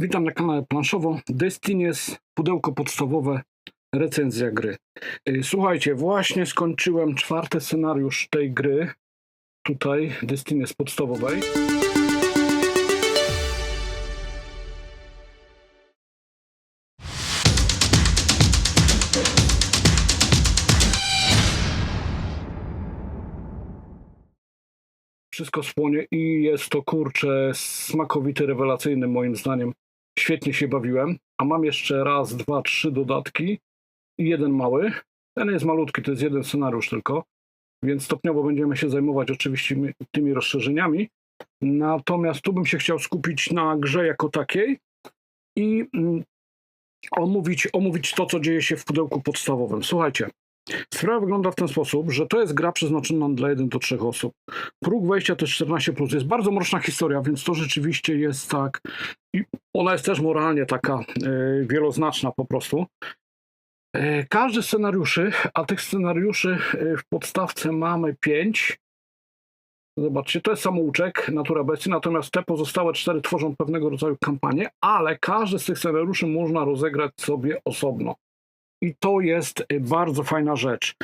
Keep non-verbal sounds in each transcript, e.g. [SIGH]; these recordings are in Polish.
Witam na kanale Planszowo. Destinies, pudełko podstawowe, recenzja gry. Y, Słuchajcie, właśnie skończyłem czwarty scenariusz tej gry. Tutaj, Destinies podstawowej. Wszystko spłonie i jest to kurczę smakowity, rewelacyjny moim zdaniem. Świetnie się bawiłem, a mam jeszcze raz, dwa, trzy dodatki i jeden mały. Ten jest malutki, to jest jeden scenariusz tylko, więc stopniowo będziemy się zajmować oczywiście mi- tymi rozszerzeniami. Natomiast tu bym się chciał skupić na grze jako takiej i mm, omówić, omówić to, co dzieje się w pudełku podstawowym. Słuchajcie, sprawa wygląda w ten sposób, że to jest gra przeznaczona dla 1 do 3 osób. Próg wejścia to jest 14. Plus. Jest bardzo mroczna historia, więc to rzeczywiście jest tak. I ona jest też moralnie taka e, wieloznaczna po prostu. E, każdy scenariuszy, a tych scenariuszy e, w podstawce mamy 5. Zobaczcie, to jest samouczek, Natura Bestii, natomiast te pozostałe cztery tworzą pewnego rodzaju kampanię, ale każdy z tych scenariuszy można rozegrać sobie osobno. I to jest y, bardzo fajna rzecz,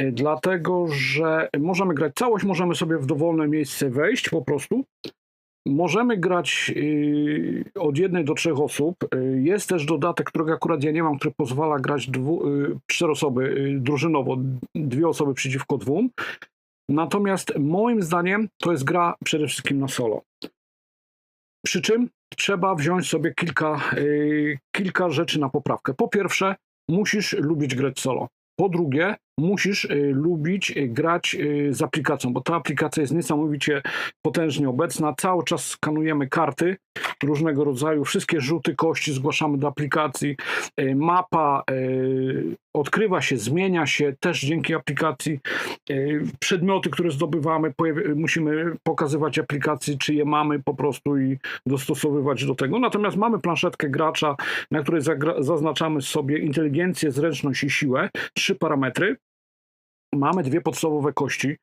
y, dlatego że możemy grać całość, możemy sobie w dowolne miejsce wejść po prostu. Możemy grać y, od jednej do trzech osób. Y, Jest też dodatek, którego akurat ja nie mam, który pozwala grać dwu, y, cztery osoby y, drużynowo, dwie osoby przeciwko dwóm. Natomiast moim zdaniem to jest gra przede wszystkim na solo. Przy czym trzeba wziąć sobie kilka, kilka rzeczy na poprawkę. Po pierwsze, musisz lubić grać solo. Po drugie, musisz y, lubić y, grać y, z aplikacją, bo ta aplikacja jest niesamowicie potężnie obecna. Cały czas skanujemy karty różnego rodzaju, wszystkie rzuty kości zgłaszamy do aplikacji. Mapa odkrywa się, zmienia się też dzięki aplikacji. Przedmioty, które zdobywamy, musimy pokazywać aplikacji, czy je mamy po prostu i dostosowywać do tego. Natomiast mamy planszetkę gracza, na której zaznaczamy sobie inteligencję, zręczność i siłę, trzy parametry. Mamy dwie podstawowe kości.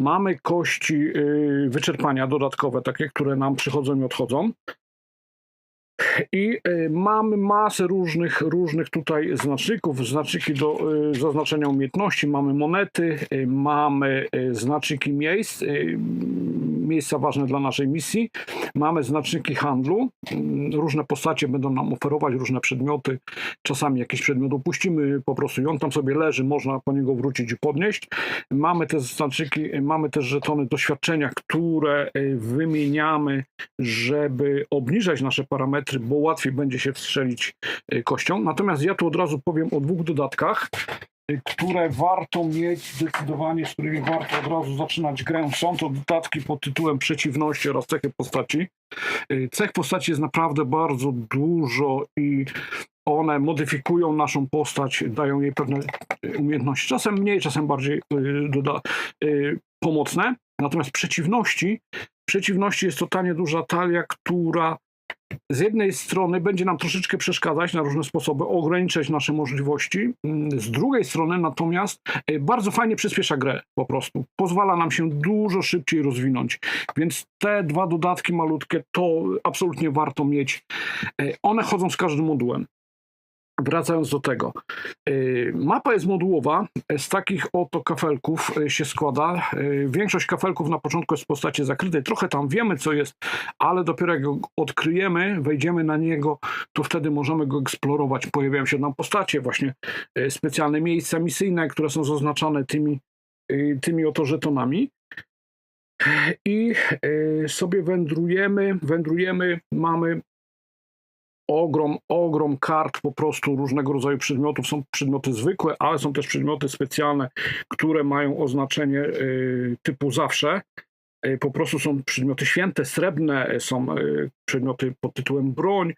Mamy kości y, wyczerpania dodatkowe, takie, które nam przychodzą i odchodzą. I y, mamy masę różnych, różnych tutaj znaczników, znaczniki do y, zaznaczenia umiejętności, mamy monety, mamy znaczniki miejsc, miejsca ważne dla naszej misji, mamy znaczniki handlu, różne postacie będą nam oferować różne przedmioty, czasami jakiś przedmiot upuścimy po prostu i on tam sobie leży, można po niego wrócić i podnieść. Mamy te znaczniki, mamy też żetony doświadczenia, które y, wymieniamy, żeby obniżać nasze parametry, bo łatwiej będzie się wstrzelić y, kością. Natomiast ja tu od razu powiem o dwóch dodatkach, które warto mieć zdecydowanie, z którymi warto od razu zaczynać grę. Są to dodatki pod tytułem przeciwności oraz cechy postaci. Y, Cech postaci jest naprawdę bardzo dużo i one modyfikują naszą postać, dają jej pewne y, umiejętności, czasem mniej, czasem bardziej y, doda, pomocne. Natomiast przeciwności, przeciwności jest totalnie duża talia, która z jednej strony będzie nam troszeczkę przeszkadzać na różne sposoby, ograniczać nasze możliwości. Mm, Z drugiej strony natomiast y, bardzo fajnie przyspiesza grę po prostu. Pozwala nam się dużo szybciej rozwinąć. Więc te dwa dodatki malutkie to absolutnie warto mieć. Y, One chodzą z każdym modułem. Wracając do tego. y, Mapa jest modułowa, z takich oto kafelków y, się składa. Y, Większość kafelków na początku jest w postaci zakrytej. Trochę tam wiemy, co jest, ale dopiero jak go odkryjemy, wejdziemy na niego, to wtedy możemy go eksplorować. Pojawiają się nam postacie, właśnie specjalne miejsca misyjne, które są zaznaczane tymi, tymi oto żetonami. I sobie wędrujemy, wędrujemy, mamy ogrom, ogrom kart po prostu różnego rodzaju przedmiotów. Są przedmioty zwykłe, ale są też przedmioty specjalne, które mają oznaczenie y, typu zawsze. Y, Po prostu są przedmioty święte, srebrne, y, są przedmioty pod tytułem broń,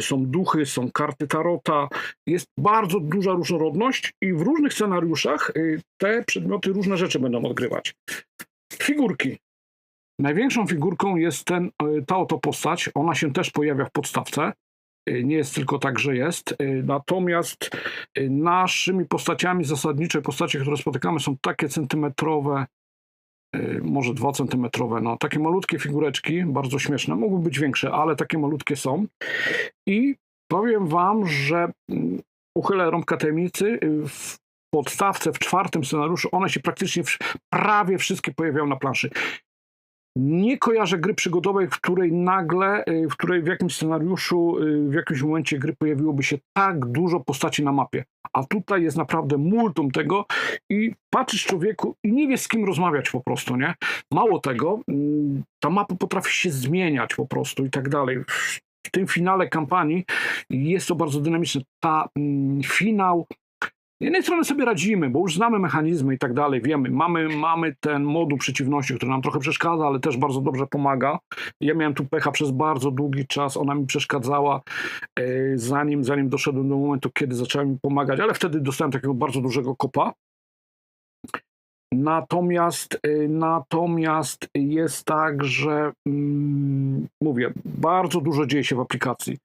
są duchy, są karty tarota. Jest bardzo duża różnorodność i w różnych scenariuszach te przedmioty różne rzeczy będą odgrywać. Figurki. Największą figurką jest ten, ta oto postać. Ona się też pojawia w podstawce. Y, Nie jest tylko tak, że jest. Y, Natomiast y, naszymi postaciami, zasadnicze postacie, które spotykamy, są takie centymetrowe, może 2 cm, no takie malutkie figureczki, bardzo śmieszne, mogły być większe, ale takie malutkie są. I powiem wam, że mm, uchylę rąbka tajemnicy, w podstawce, w czwartym scenariuszu, one się praktycznie prawie wszystkie pojawiają na planszy. Nie kojarzę gry przygodowej, w której nagle, y, w której w jakimś scenariuszu, y, w jakimś momencie gry pojawiłoby się tak dużo postaci na mapie. A tutaj jest naprawdę multum tego i patrzysz człowieku i nie wiesz z kim rozmawiać po prostu, nie? Mało tego, mm, ta mapa potrafi się zmieniać po prostu i tak dalej. W tym finale kampanii jest to bardzo dynamiczne. Ta mm, finał z jednej strony sobie radzimy, bo już znamy mechanizmy i tak dalej, wiemy, mamy, mamy ten moduł przeciwności, który nam trochę przeszkadza, ale też bardzo dobrze pomaga. Ja miałem tu pecha przez bardzo długi czas, ona mi przeszkadzała, e, zanim, zanim doszedłem do momentu, kiedy zaczęła mi pomagać, ale wtedy dostałem takiego bardzo dużego kopa. Natomiast, e, natomiast jest tak, że mm, mówię, bardzo dużo dzieje się w aplikacji.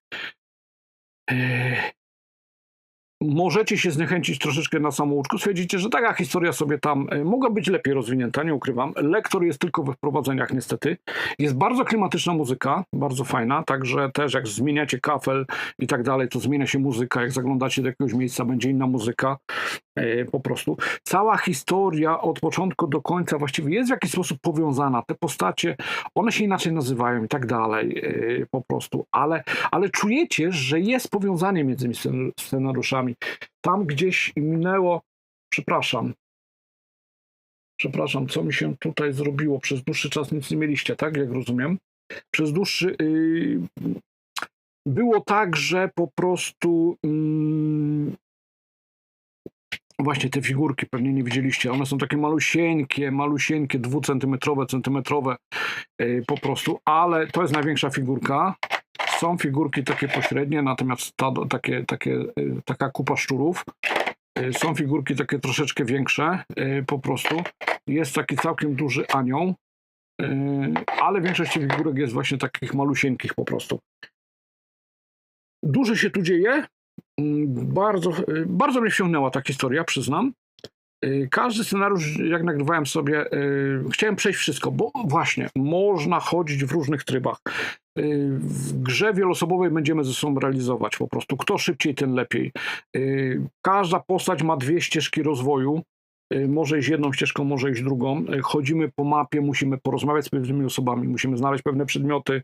Możecie się zniechęcić troszeczkę na samouczku. Stwierdzicie, że taka historia sobie tam e, mogła być lepiej rozwinięta, nie ukrywam. Lektor jest tylko we wprowadzeniach niestety. Jest bardzo klimatyczna muzyka, bardzo fajna, także też jak zmieniacie kafel i tak dalej, to zmienia się muzyka. Jak zaglądacie do jakiegoś miejsca, będzie inna muzyka. E, po prostu. Cała historia od początku do końca właściwie jest w jakiś sposób powiązana. Te postacie, one się inaczej nazywają i tak dalej e, po prostu, ale, ale czujecie, że jest powiązanie między tymi scenariuszami. Tam gdzieś minęło, przepraszam, przepraszam, co mi się tutaj zrobiło? Przez dłuższy czas nic nie mieliście, tak? Jak rozumiem. Przez dłuższy. Yy, było tak, że po prostu yy, Właśnie te figurki pewnie nie widzieliście. One są takie malusieńkie, malusieńkie, dwucentymetrowe, centymetrowe yy, po prostu, ale to jest największa figurka. Są figurki takie pośrednie, natomiast ta, takie, takie, yy, taka kupa szczurów. Yy, są figurki takie troszeczkę większe y, po prostu. Jest taki całkiem duży anioł, y, ale większość figurek jest właśnie takich malusieńkich po prostu. Dużo się tu dzieje, Mm, bardzo, y, bardzo mnie wciągnęła ta historia, przyznam. Y, każdy scenariusz, jak nagrywałem sobie, y, chciałem przejść wszystko, bo właśnie można chodzić w różnych trybach. W grze wieloosobowej będziemy ze sobą realizować po prostu. Kto szybciej, ten lepiej. Każda postać ma dwie ścieżki rozwoju. Może iść jedną ścieżką, może iść drugą. Chodzimy po mapie, musimy porozmawiać z pewnymi osobami, musimy znaleźć pewne przedmioty,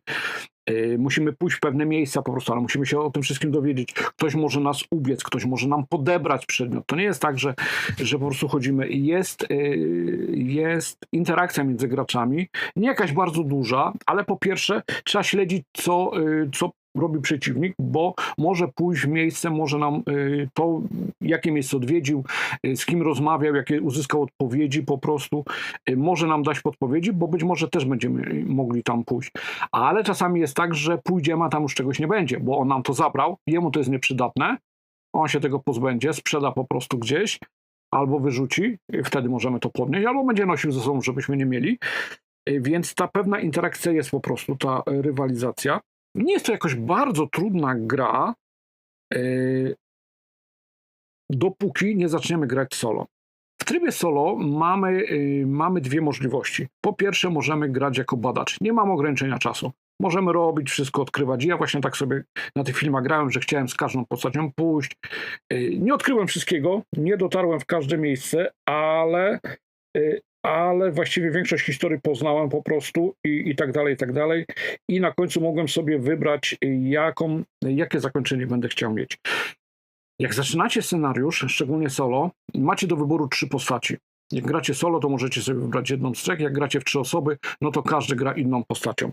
Y, musimy pójść w pewne miejsca po prostu, ale musimy się o tym wszystkim dowiedzieć. Ktoś może nas ubiec, ktoś może nam podebrać przedmiot. To nie jest tak, że, że po prostu chodzimy. Jest, y, jest interakcja między graczami, nie jakaś bardzo duża, ale po pierwsze trzeba śledzić, co, y, co robi przeciwnik, bo może pójść w miejsce, może nam y, to, jakie miejsce odwiedził, y, z kim rozmawiał, jakie uzyskał odpowiedzi po prostu, y, może nam dać podpowiedzi, bo być może też będziemy mogli tam pójść. Ale czasami jest tak, że pójdziemy, a tam już czegoś nie będzie, bo on nam to zabrał, jemu to jest nieprzydatne, on się tego pozbędzie, sprzeda po prostu gdzieś, albo wyrzuci, wtedy możemy to podnieść, albo będzie nosił ze sobą, żebyśmy nie mieli. Więc ta pewna interakcja jest po prostu, ta rywalizacja. Nie jest to jakoś bardzo trudna gra, yy, dopóki nie zaczniemy grać solo. W trybie solo mamy, yy, mamy dwie możliwości. Po pierwsze, możemy grać jako badacz. Nie mam ograniczenia czasu. Możemy robić wszystko, odkrywać. Ja właśnie tak sobie na tych filmach grałem, że chciałem z każdą postacią pójść. Yy, nie odkryłem wszystkiego, nie dotarłem w każde miejsce, ale ale właściwie większość historii poznałem po prostu i, i tak dalej, i tak dalej. I na końcu mogłem sobie wybrać, jaką, jakie zakończenie będę chciał mieć. Jak zaczynacie scenariusz, szczególnie solo, macie do wyboru trzy postaci. Jak gracie solo, to możecie sobie wybrać jedną z trzech. Jak gracie w trzy osoby, no to każdy gra inną postacią.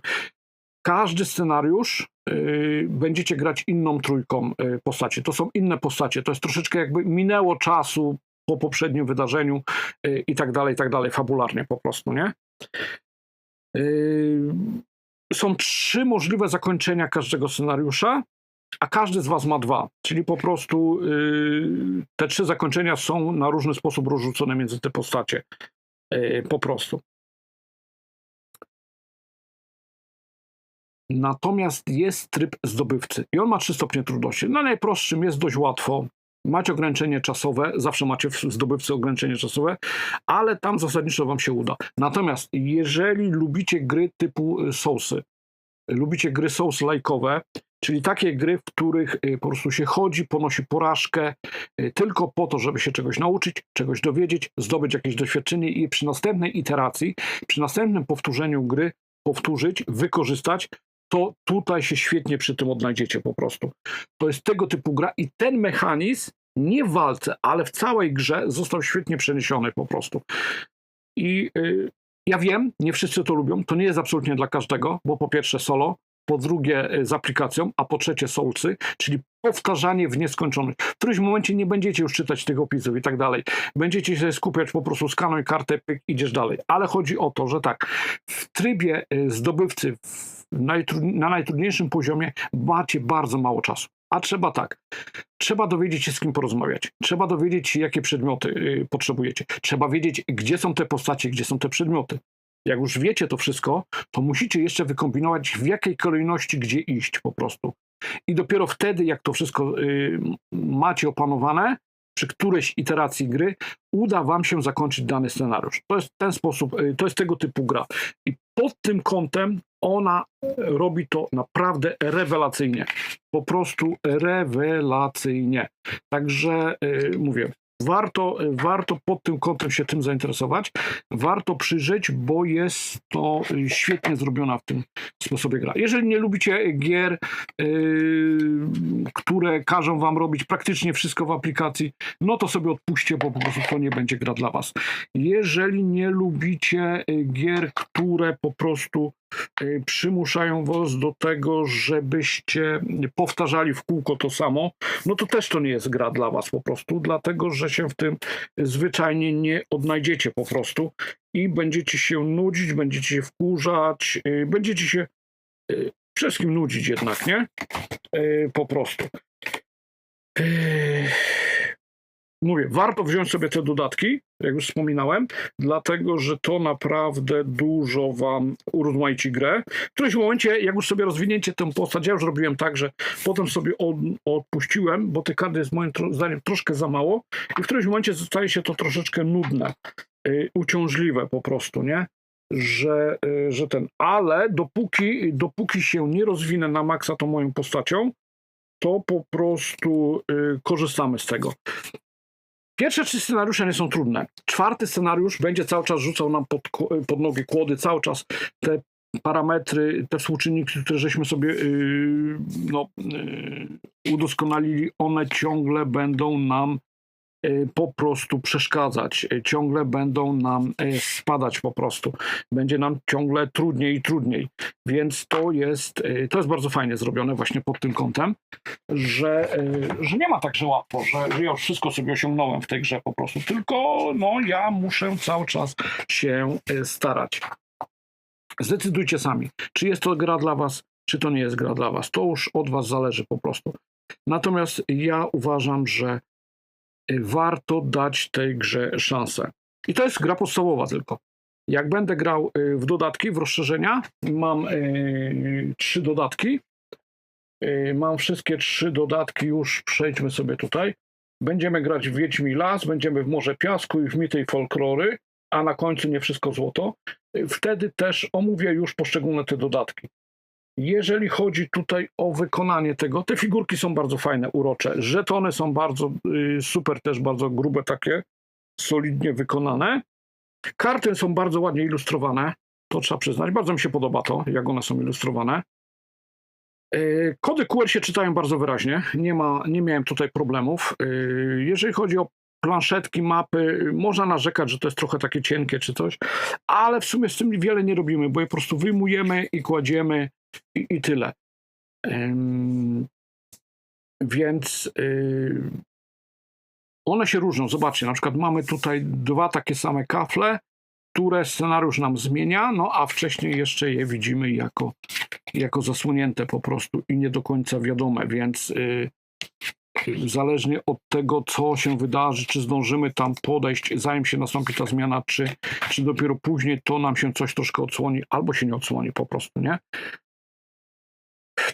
Każdy scenariusz yy, będziecie grać inną trójką yy, postaci. To są inne postacie. To jest troszeczkę jakby minęło czasu po poprzednim wydarzeniu y, i tak dalej, i tak dalej, fabularnie po prostu, nie? Y, są trzy możliwe zakończenia każdego scenariusza, a każdy z Was ma dwa. Czyli po prostu y, te trzy zakończenia są na różny sposób rozrzucone między te postacie. Po prostu. Natomiast jest tryb zdobywcy i on ma trzy stopnie trudności. Na najprostszym jest dość łatwo. Macie ograniczenie czasowe, zawsze macie w zdobywcy ograniczenie czasowe, ale tam zasadniczo wam się uda. Natomiast jeżeli lubicie gry typu y, Soulsy, lubicie gry Souls-like'owe, czyli takie gry, w których y, po prostu się chodzi, ponosi porażkę y, tylko po to, żeby się czegoś nauczyć, czegoś dowiedzieć, zdobyć jakieś doświadczenie i przy następnej iteracji, przy następnym powtórzeniu gry powtórzyć, wykorzystać, to tutaj się świetnie przy tym odnajdziecie po prostu. To jest tego typu gra i ten mechanizm nie w walce, ale w całej grze został świetnie przeniesiony po prostu. I y, ja wiem, nie wszyscy to lubią, to nie jest absolutnie dla każdego, bo po pierwsze solo, po drugie y, z aplikacją, a po trzecie soulsy, czyli powtarzanie w nieskończoność. W którymś momencie nie będziecie już czytać tych opisów i tak dalej. Będziecie się skupiać po prostu skanuj kartę, pyk, idziesz dalej. Ale chodzi o to, że tak, w trybie y, zdobywcy na najtrudniejszym poziomie macie bardzo mało czasu. A trzeba tak. Trzeba dowiedzieć się, z kim porozmawiać. Trzeba dowiedzieć się, jakie przedmioty y, potrzebujecie. Trzeba wiedzieć, gdzie są te postacie, gdzie są te przedmioty. Jak już wiecie to wszystko, to musicie jeszcze wykombinować, w jakiej kolejności, gdzie iść po prostu. I dopiero wtedy, jak to wszystko y, macie opanowane, przy którejś iteracji gry uda wam się zakończyć dany scenariusz. To jest ten sposób, y, to jest tego typu gra. I pod tym kątem ona robi to naprawdę rewelacyjnie. Po prostu rewelacyjnie. Także yy, mówię, warto, warto pod tym kątem się tym zainteresować. Warto przyjrzeć, bo jest to świetnie zrobiona w tym sposobie gra. Jeżeli nie lubicie gier, yy, które każą wam robić praktycznie wszystko w aplikacji, no to sobie odpuśćcie, bo po prostu to nie będzie gra dla was. Jeżeli nie lubicie gier, które po prostu Y, przymuszają was do tego, żebyście powtarzali w kółko to samo, no to też to nie jest gra dla was po prostu, dlatego że się w tym zwyczajnie nie odnajdziecie po prostu i będziecie się nudzić, będziecie się wkurzać, y, będziecie się y, wszystkim nudzić jednak, nie? Po prostu mówię, warto wziąć sobie te dodatki, jak już wspominałem, dlatego że to naprawdę dużo wam urozmaici grę. W którymś momencie, jak już sobie rozwinięcie tę postać, ja już robiłem tak, że potem sobie od, odpuściłem, bo tych kart jest moim zdaniem troszkę za mało i w którymś momencie staje się to troszeczkę nudne, yy, uciążliwe po prostu, nie? Że, yy, że ten, ale dopóki, dopóki się nie rozwinę na maksa tą moją postacią, to po prostu y, korzystamy z tego. Pierwsze trzy scenariusze nie są trudne. Czwarty scenariusz będzie cały czas rzucał nam pod, pod nogi kłody, cały czas te parametry, te współczynniki, które żeśmy sobie yy, no, yy, udoskonalili, one ciągle będą nam po prostu przeszkadzać, y, ciągle będą nam y, spadać po prostu. Będzie nam ciągle trudniej i trudniej. Więc to jest, to jest bardzo fajnie zrobione właśnie pod tym kątem, że, że nie ma tak, że łatwo, że, że ja już wszystko sobie osiągnąłem w tej grze po prostu, tylko no ja muszę cały czas się starać. Zdecydujcie sami, czy jest to gra dla was, czy to nie jest gra dla was. To już od was zależy po prostu. Natomiast ja uważam, że warto dać tej grze szansę. I to jest gra podstawowa tylko. Jak będę grał y, w dodatki, w rozszerzenia, mam y, trzy dodatki. Y, mam wszystkie trzy dodatki, już przejdźmy sobie tutaj. Będziemy grać w Wiedźmi Las, będziemy w Morze Piasku i w Mitej Folklory, a na końcu nie wszystko złoto. Wtedy też omówię już poszczególne te dodatki. Jeżeli chodzi tutaj o wykonanie tego, te figurki są bardzo fajne, urocze. Żetony są bardzo y, super, też bardzo grube takie, solidnie wykonane. Karty są bardzo ładnie ilustrowane, to trzeba przyznać. Bardzo mi się podoba to, jak one są ilustrowane. Y, kody QR się czytają bardzo wyraźnie, nie, ma, nie miałem tutaj problemów. Y, jeżeli chodzi o planszetki, mapy, można narzekać, że to jest trochę takie cienkie czy coś, ale w sumie z tym wiele nie robimy, bo je po prostu wyjmujemy i kładziemy i, i tyle. Um, więc y, one się różnią. Zobaczcie, na przykład mamy tutaj dwa takie same kafle, które scenariusz nam zmienia, no a wcześniej jeszcze je widzimy jako, jako zasłonięte po prostu i nie do końca wiadome, więc y, zależnie od tego, co się wydarzy, czy zdążymy tam podejść, zanim się nastąpi ta zmiana, czy, czy dopiero później to nam się coś troszkę odsłoni, albo się nie odsłoni po prostu, nie?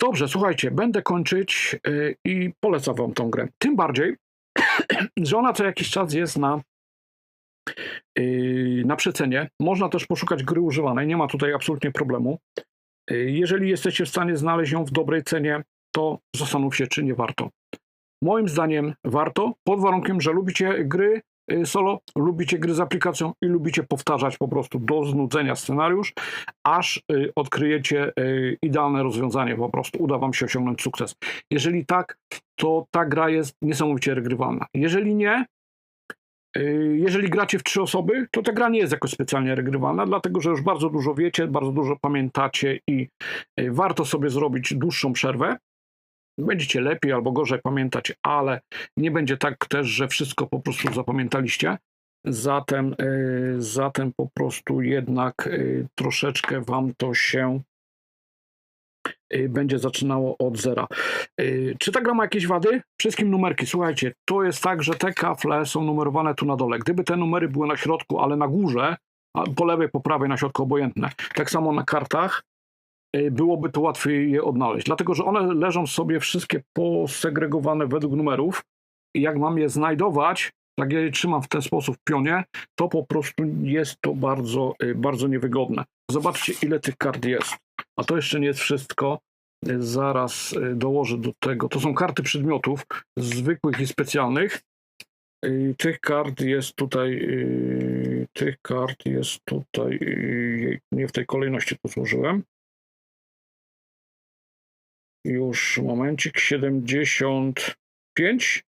Dobrze, słuchajcie, będę kończyć y, i polecam wam tą grę. Tym bardziej, [CLEARS THROAT] że ona co jakiś czas jest na, yy, na przecenie. Można też poszukać gry używanej, nie ma tutaj absolutnie problemu. Yy, Jeżeli jesteście w stanie znaleźć ją w dobrej cenie, to zastanów się, czy nie warto. Moim zdaniem warto, pod warunkiem, że lubicie gry y, solo, lubicie gry z aplikacją i lubicie powtarzać po prostu do znudzenia scenariusz, aż y, odkryjecie y, idealne rozwiązanie, po prostu uda wam się osiągnąć sukces. Jeżeli tak, to ta gra jest niesamowicie regrywalna. Jeżeli nie, y, jeżeli gracie w trzy osoby, to ta gra nie jest jakoś specjalnie regrywalna, dlatego że już bardzo dużo wiecie, bardzo dużo pamiętacie i y, warto sobie zrobić dłuższą przerwę. Będziecie lepiej albo gorzej pamiętać, ale nie będzie tak też, że wszystko po prostu zapamiętaliście. Zatem, y, zatem po prostu jednak y, troszeczkę wam to się y, będzie zaczynało od zera. Czy ta gra ma jakieś wady? Wszystkim numerki. Słuchajcie, to jest tak, że te kafle są numerowane tu na dole. Gdyby te numery były na środku, ale na górze, po lewej, po prawej, na środku obojętne. Tak samo na kartach byłoby to łatwiej je odnaleźć. Dlatego, że one leżą sobie wszystkie posegregowane według numerów. I jak mam je znajdować, tak ja je trzymam w ten sposób w pionie, to po prostu jest to bardzo, y, bardzo niewygodne. Zobaczcie, ile tych kart jest. A to jeszcze nie jest wszystko. Y, Zaraz dołożę do tego. To są karty przedmiotów zwykłych i specjalnych. Tych kart jest tutaj. Tych kart jest tutaj. Nie w tej kolejności to złożyłem. Już momencik. 75.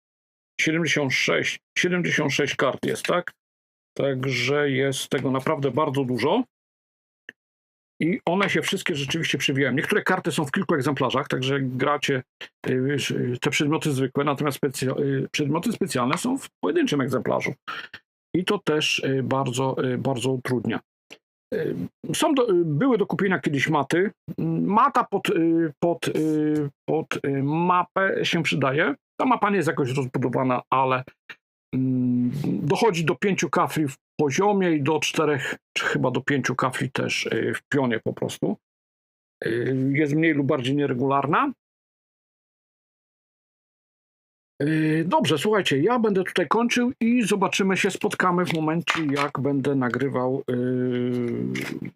76. 76 kart jest, tak? Także jest tego naprawdę bardzo dużo. I one się wszystkie rzeczywiście przywijają. Niektóre karty są w kilku egzemplarzach, także gracie y, y, te przedmioty zwykłe, natomiast y, przedmioty specjalne są w pojedynczym egzemplarzu. I to też bardzo, bardzo utrudnia. Są do, y, były do kupienia kiedyś maty. Mata pod, y, pod, y, pod mapę się przydaje. Ta mapa nie jest jakoś rozbudowana, ale dochodzi do pięciu kafli w poziomie i do czterech, czy chyba do pięciu kafli też w pionie po prostu. Jest mniej lub bardziej nieregularna. Dobrze, słuchajcie, ja będę tutaj kończył i zobaczymy się, spotkamy w momencie, jak będę nagrywał y,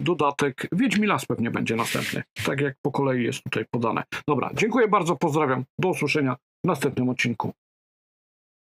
dodatek. Wiedźmi Las pewnie będzie następny, tak jak po kolei jest tutaj podane. Dobra, dziękuję bardzo, pozdrawiam, do usłyszenia w następnym odcinku.